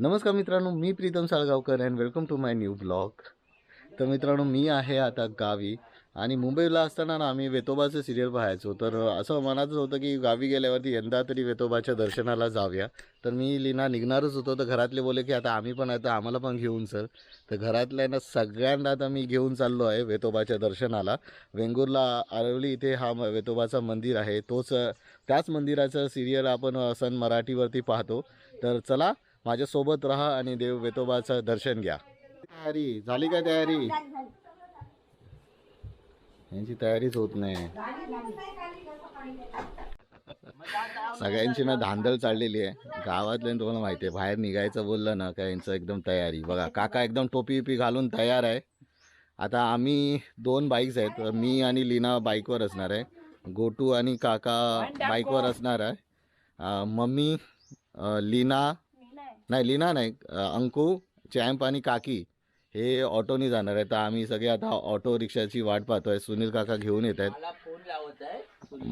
नमस्कार मित्रांनो मी Pritam Salgaonkar and welcome to my new blog तर मित्रांनो मी आहे आता गावी आणि मुंबईला असताना ना आम्ही वेतोबाचं सिरियल पाहायचो. तर असं मनातच होतं की गावी गेल्यावरती यंदा तरी वेतोबाच्या दर्शनाला जाऊया. तर मी लिना निघणारच होतो. तर घरातले बोले की आता आम्ही पण आता आम्हाला पण घेऊन सर तर घरातल्यांना सगळ्यांना आता मी घेऊन चाललो आहे वेतोबाच्या दर्शनाला. वेंगुर्ला आरवली इथे हा वेतोबाचा मंदिर आहे. तोच त्याच मंदिराचं सिरियल आपण सन मराठीवरती पाहतो. तर चला माझ्यासोबत राहा आणि देव वेतोबाचं दर्शन घ्या. तयारी. झाली का तयारी? यांची तयारीच होत नाही. सगळ्यांची ना धांदल चाललेली आहे. गावातल्या तुम्हाला माहिती आहे बाहेर निघायचं बोललं ना का यांचं एकदम तयारी. बघा काका एकदम टोपी बिपी घालून तयार आहे. आता आम्ही दोन बाईक्स आहेत. मी आणि लीना बाईकवर असणार आहे. गोटू आणि काका बाईकवर असणार आहे. मम्मी लीना नाही लीना नाही. अंकू चॅम्प आणि काकी हे ऑटोनी जाणार आहे तर आम्ही सगळे आता ऑटो रिक्षाची वाट पाहतोय. सुनील काका घेऊन येत आहेत.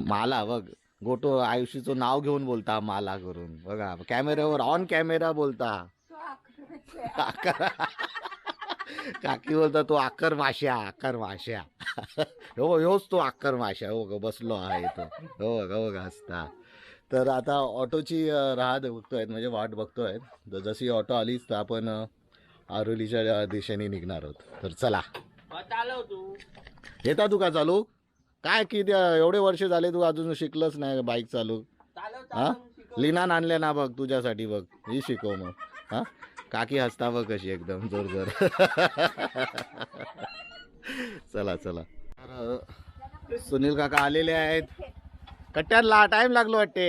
मला बघ. गोटो आयुष्यचं नाव घेऊन बोलता माला करून. बघा कॅमेऱ्यावर ऑन कॅमेरा बोलता. काकी बोलता तो आकर माश्या आकर माश्या. हो ह्योच तो आकर माश्या. हो ग बसलो आहे इथं हो ग हो ग हसता. तर आता ऑटोची अं, राह बघतोय म्हणजे वाट बघतोय. तर जशी ऑटो आलीच तर आपण आरोलीच्या दिशेने निघणार आहोत. तर चला. येता तू का चालू? काय की त्या एवढे वर्ष झाले तू अजून शिकलंच नाही बाईक चालू. हा. लिनान आणले ना बघ तुझ्यासाठी बघ. ही शिकव मग. हा? काकी हसता बघ कशी एकदम जोर जोर चला. चला सुनील काका आलेले आहेत. कट्ट्याला टाइम लागलो वाटते.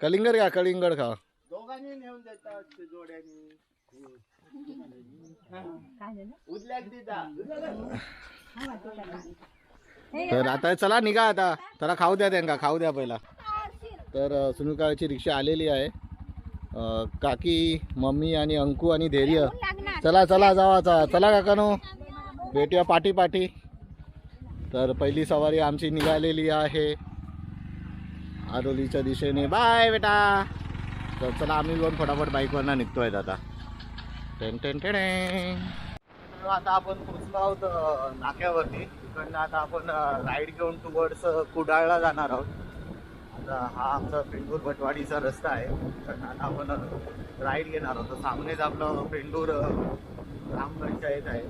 कलिंगड खा कलिंगड खा. दोघांनी नेऊन देतात ते जोड्यानी. उदल्याक दिता तर आता चला निघा आता. त्याला खाऊ द्या त्यांना खाऊ द्या पहिला. तर काकाची रिक्षा आलेली आहे. काकी मम्मी आणि अंकू आणि धैर्य. चला चला जावा चला. चला काकानो. भेटूया पाठी पाठी तर पहिली सवारी आमची निघालेली आहे. आरोलीच्या दिशेने. बाय बेटा. तर चला आम्ही दोन फटाफट बाईकवरनं निघतोय आता टेन टेन टेन आता आपण पोचलो आहोत नाक्यावरती. तिकडनं आता आपण राईड घेऊन टुवर्ड्स कुडाळला जाणार आहोत. आता हा आमचा पेंडूर भटवाडीचा रस्ता आहे. तर आता आपण राईड घेणार आहोत. सामनेच आपलं पेंडूर ग्रामपंचायत आहे.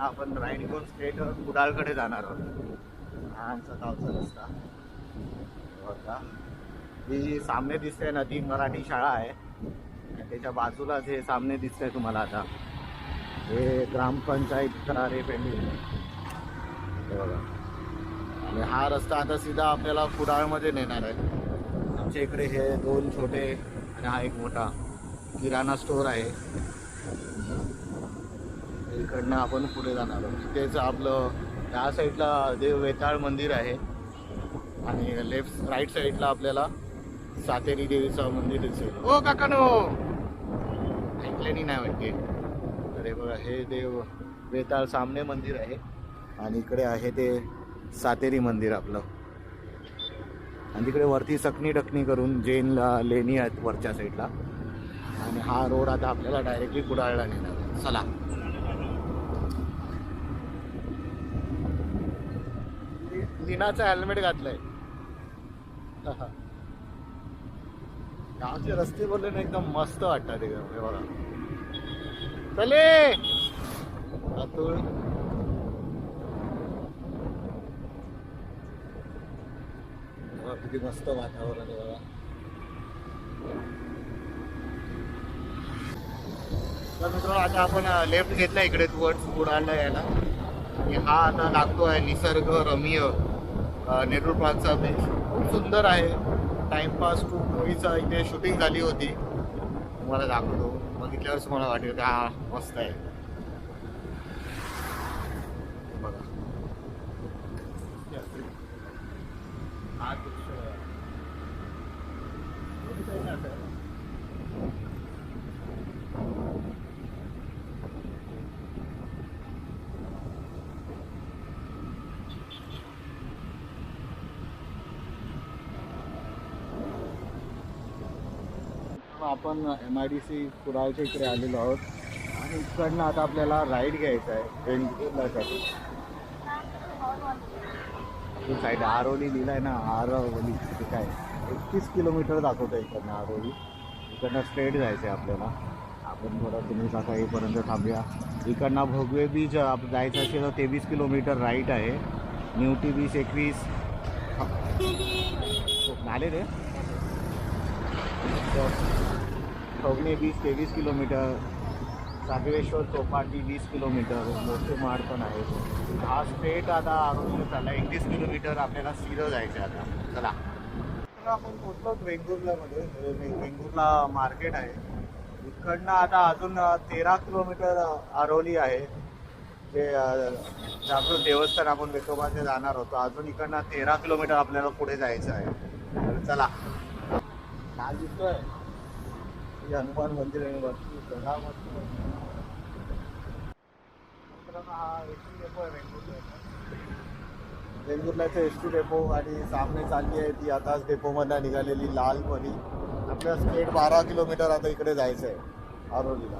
आपण राईड स्टेट कुडाळकडे जाणार आहोत. हा आमचा गावचा रस्ता. होता ही जी सामने दिसते ना ती मराठी शाळा आहे. आणि त्याच्या बाजूलाच हे सामने दिसतंय तुम्हाला आता हे ग्रामपंचायत करारे पेंडूर बघा. आणि हा रस्ता आता सीधा आपल्याला कुडाळमध्ये नेणार आहे. आमच्या इकडे हे दोन छोटे आणि हा एक मोठा किराणा स्टोअर आहे. इकडनं आपण पुढे जाणार आहोत. तिथेच आपलं त्या साईडला देव वेताळ मंदिर आहे आणि लेफ्ट राईट साईडला आपल्याला सातेरी देवीचं मंदिर दिसेल. ओ काकानो! ऐकल्यानी नाही वाटते. अरे बघा हे देव वेताळ सामने मंदिर आहे आणि इकडे आहे ते सातेरी मंदिर आपलं. आणि तिकडे वरती सकनी टकणी करून जैनला लेणी आहेत वरच्या साईडला. आणि हा रोड आता आपल्याला डायरेक्टली कुडाळला नेणार चला. तिनाचं हेल्मेट घातलंय. गावचे रस्ते बोलले ना एकदम मस्त वाटतात ते हे बघा. चले! अतुल किती मस्त वातावरण आहे बघा. तर मित्रांनो आता आपण लेफ्ट घेतला इकडे टुवर्ड्स कुडाळला यायला हा आता लागतो आहे निसर्गरम्य नेहरू पार्कचा बीच खूप सुंदर आहे. टाइमपास खूप मूवीचा इथे शूटिंग झाली होती. तुम्हाला दाखवतो. बघितल्यावरच मला वाटेल का हा मस्त आहे बघा हा दृश्य मित्रांनो आपण एम आय डी सी कुडाळच्या इकडे आलेलो आहोत. आणि इकडनं आता आपल्याला राईड घ्यायचा आहे. वेंगुर्लासाठी आपली साईड आरोली आहे ना आरवली तिथे काय? एकतीस किलोमीटर दाखवतं इकडनं आरोली. इकडनं स्ट्रेट जायचं आहे आपल्याला. आपण थोडं तुम्ही आता येईपर्यंत थांबूया. इकडनं भोगवे बीच आप- जायचं असेल तर तेवीस किलोमीटर राईट आहे. न्यूटी बीच एकवीस. हो, आले रे. भोगणे वीस तेवीस किलोमीटर सागवेश्वर चौपाटी वीस किलोमीटर मोठे माड पण आहे. हा स्ट्रेट आता आरोग्य चालला. एकतीस किलोमीटर आपल्याला सिरं जायचं आहे आता. चला. आपण पोचलोच वेंगुर्लामध्ये हे वेंगुर्ला मार्केट आहे. इकडनं आता अजून तेरा किलोमीटर आरोली आहे. जे जागृत देवस्थान आपण वेतोबाचे जाणार होतो. अजून इकडनं तेरा किलोमीटर आपल्याला पुढे जायचं आहे. चला. काय दिसतोय. हे हनुमान मंदिर आहे वरती गडावरती. हा एस टी डेपो आहे वेंगुर्ला वेंगुर्ल्याचं एस टी डेपो आणि सामने चालली आहे ती आताच डेपोमधनं निघालेली लाल परी आपल्या स्टेट बारा किलोमीटर आता इकडे जायचं आहे आरोलीला.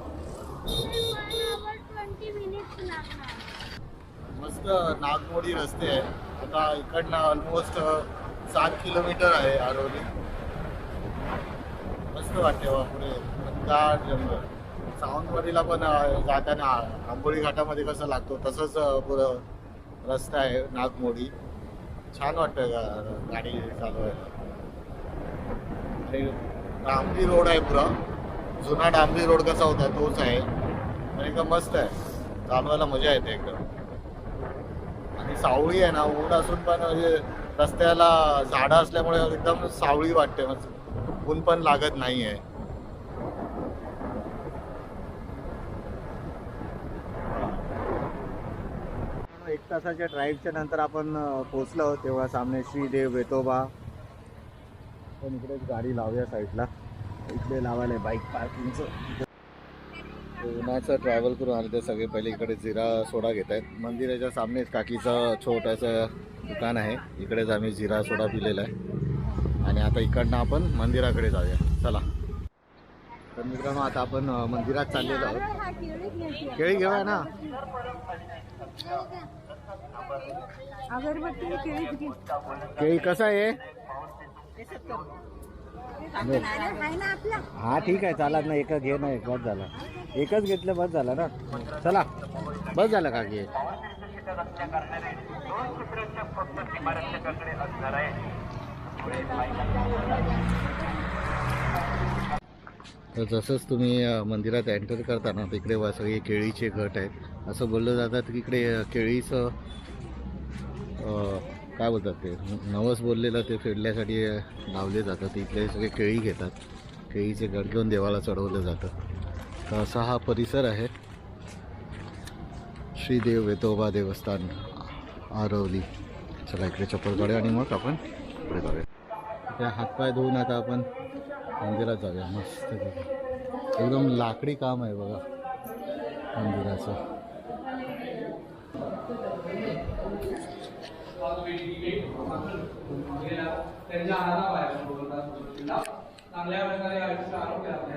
मस्त नागमोडी रस्ते आहे आता इकडनं ऑलमोस्ट सात किलोमीटर आहे आरोली. मस्त वाटते वा पुढे. गाड जंगल. सावंतवाडीला पण जाताना आंबोळी घाटामध्ये कसं लागतो तसंच पुढं रस्ता आहे नागमोडी. छान वाटतं गा- गाडी चालवायला. आणि डांबरी रोड आहे पुरा. जुना डांबरी रोड कसा होता तोच आहे. आणि एकदम मस्त आहे. चालवायला मजा येते एकदम. आणि सावळी आहे ना ऊन असून पण म्हणजे रस्त्याला झाडं असल्यामुळे एकदम सावळी वाटते मस्त. ऊन पण लागत नाही आहे एक तासाच्या ड्राईव्हच्या नंतर आपण अं, पोहोचलो तेव्हा सामने श्रीदेव वेतोबा. पण इकडेच गाडी लावूया साईडला. इकडे लावायला बाईक पार्किंगचं उन्हाचं ट्रॅव्हल करून आले ते सगळे. पहिले इकडे जिरा सोडा घेत आहेत. मंदिराच्या सामनेच काकीचं छोटंसं दुकान आहे. इकडेच आम्ही जिरा सोडा पिलेला आहे. आणि आता इकडनं आपण मंदिराकडे जाऊया. चला. तर मित्रांनो आता आपण मंदिरात चाललेलो आहोत. केळी घेऊया ना? अगरबत्ती केळी कसं आहे? हा ठीक आहे. चालत ना एकच घे ना एक बस झाला. एकच घेतलं बस झाला ना? चला. बस झालं का घे? तर जसंच तुम्ही मंदिरात एंटर करता ना तिकडे सगळे केळीचे घट आहेत. असं बोललं जातं की इकडे केळीचं काय बोलतात ते नवस बोललेलं ते फेडल्यासाठी लावले जातात. इकडे सगळे केळी घेतात. केळीचे घट घेऊन देवाला चढवलं जातं. तर असा हा परिसर आहे. श्रीदेव वेतोबा देवस्थान आरवली. चला इकडे चप्पल काढूया आणि मग आपण पुढे जाऊया. त्या हातपाय धुवून आता आपण. मंदिरात जाऊया. मस्त एकदम लाकडी काम आहे बघा. मंदिराचं. चांगल्या प्रकारे आयुष्य आरोग्य आपल्या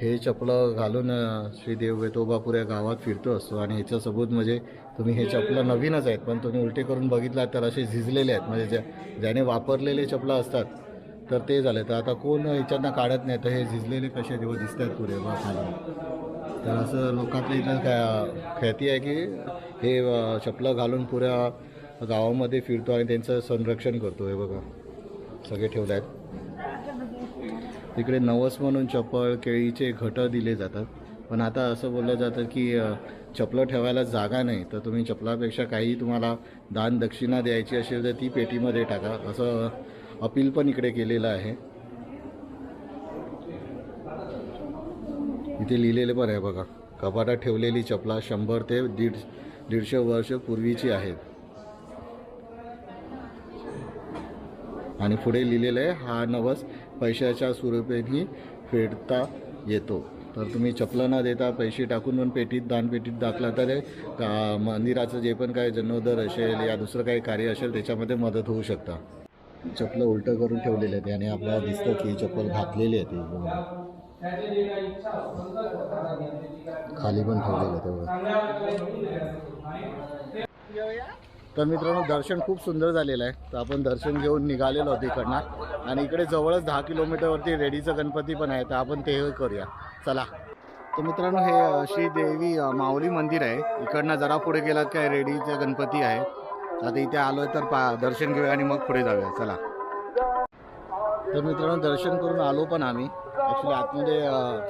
हे चपलं घालून अ, श्रीदेव वेतोबा पुऱ्या गावात फिरतो असतो. आणि ह्याच्या सबूत म्हणजे तुम्ही हे चपलं नवीनच आहेत. पण तुम्ही उलटे करून बघितलात तर असे झिजलेले आहेत. म्हणजे ज्या ज्याने वापरलेले चपलं असतात तर ते झाले. तर आता कोण ह्याच्यातनं काढत नाही? तर हे झिजलेले कसे जेव्हा दिसत आहेत पुरे बा तर असं लोकांतली इथं काय ख्याती आहे की हे चपलं घालून पुऱ्या गावामध्ये फिरतो आणि त्यांचं संरक्षण करतो. हे बघा. सगळे ठेवले आहेत. तिकडे नवस म्हणून चपळ केळीचे घटं दिले जातात. पण आता असं बोललं जातं की चपलं ठेवायला जागा नाही. तर तुम्ही चपलापेक्षा काही तुम्हाला दान दक्षिणा द्यायची असेल तर ती पेटीमध्ये टाका. असं अपील पण इकडे केलेलं आहे. इथे लिहिलेले पण आहे बघा. कपाटात ठेवलेली चपला शंभर ते दीड दीडशे वर्ष पूर्वीची आहेत आणि पुढे लिहिलेलं आहे हा नवस पैशाच्या स्वरूपेही फेडता येतो. तर तुम्ही चपलं न देता पैसे टाकून पण पेटीत दानपेटीत दाखला तर का मंदिराचं जे पण काही जन्मोदर असेल या दुसरं काही कार्य असेल त्याच्यामध्ये मदत होऊ शकता. चपलं उलटं करून ठेवलेले आहे आणि आपल्याला दिसतं की चप्पल घातलेली आहे ती. खाली पण ठेवलेलं तेवढं. तर मित्रांनो दर्शन खूप सुंदर झालेलं आहे. तर आपण दर्शन घेऊन निघालेलो होतो इकडनं. आणि इकडे जवळच दहा किलोमीटरवरती रेडीचं गणपती पण आहे तर आपण ते करूया. चला. तर मित्रांनो हे श्रीदेवी श्री देवी माऊली मंदिर आहे. इकडनं जरा पुढे गेलात काय रेडीचं गणपती आहे. आता इथे आलो तर पा दर्शन घेऊया आणि मग पुढे जाऊया. चला. तर मित्रांनो दर्शन करून आलो पण आम्ही. ॲक्च्युली आतमध्ये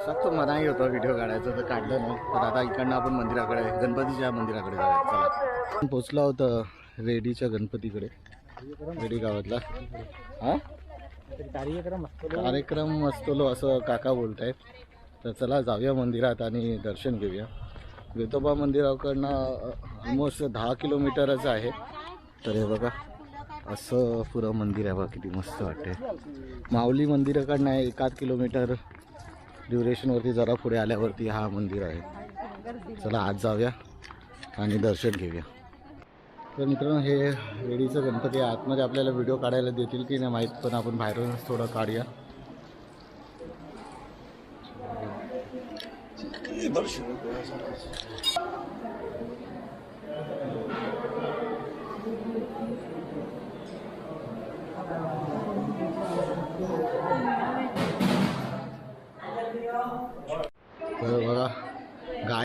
सक्त मनाही होतं व्हिडिओ काढायचं तर काढलं नाही. तर आता इकडनं आपण मंदिराकडे गणपतीच्या मंदिराकडे जाऊया. चला. आपण पोचलो आहोत रेडीच्या गणपतीकडे. रेडी गावातला. कार्यक्रम असतो असं काका बोलत आहेत तर चला जाऊया मंदिरात आणि दर्शन घेऊया. वेतोबा मंदिराकडनं ऑलमोस्ट दहा किलोमीटरच आहे. तर हे बघा. असं पुरं मंदिर आहे बघा किती मस्त वाटते माऊली मंदिराकडनं आहे एकाच किलोमीटर ड्युरेशनवरती जरा पुढे आल्यावरती हा मंदिर आहे. चला आज जाऊया आणि दर्शन घेऊया. तर मित्रांनो हे रेडीचं गणपती आतमध्ये आपल्याला व्हिडिओ काढायला देतील की नाही माहीत पण आपण बाहेरूनच थोडं काढूया.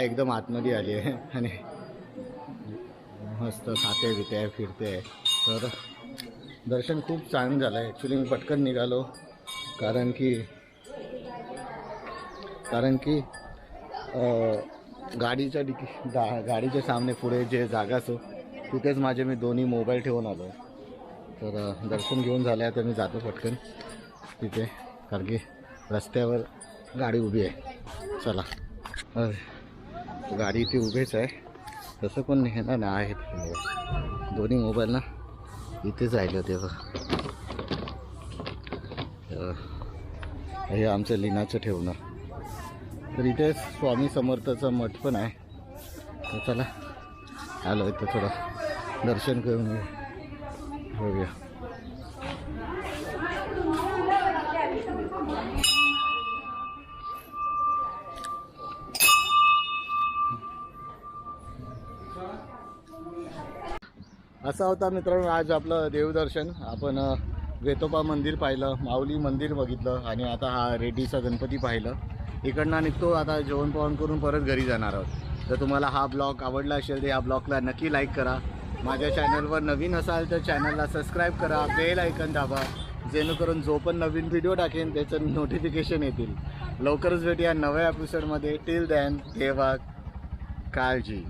एकदम आतमध्ये आली आहे. आणि मस्त खाते बिते फिरते. आहे तर दर्शन खूप छान झालं. आहे ॲक्च्युली मी पटकन निघालो. कारण की कारण की गाडीच्या डिकी गा गाडीच्या सामने पुढे जे जागा असो तिथेच माझे मी दोन्ही मोबाईल ठेवून आलो. तर दर्शन घेऊन झालं आहे तर मी जातो पटकन तिथे. कारण की रस्त्यावर गाडी उभी आहे. चला. गाडी इथे उभीच आहे. तसं पण नाही ना आहे दोन्ही मोबाईल ना इथेच राहिले होते हे आमचं लिनाचं ठेवणं तर इथे स्वामी समर्थाचा मठ पण आहे. तर चला आलो इथं थोडं दर्शन करून बघूया. असा होता मित्रांनो आज आपलं देवदर्शन. आपण वेतोबा मंदिर पाहिलं माऊली मंदिर बघितलं आणि आता हा रेड्डीचा गणपती पाहिलं. इकडनं निघतो आता जेवण पावन करून परत घरी जाणार आहोत. तर तुम्हाला हा ब्लॉग आवडला असेल तर या ब्लॉगला नक्की लाईक करा. माझ्या चॅनलवर नवीन असाल तर चॅनलला सबस्क्राईब करा बेल ऐकन दाबा जेणेकरून जो पण नवीन व्हिडिओ टाकेन त्याचं नोटिफिकेशन येतील. लवकरच भेटूया नव्या एपिसोडमध्ये टिल दॅन देवा काळजी.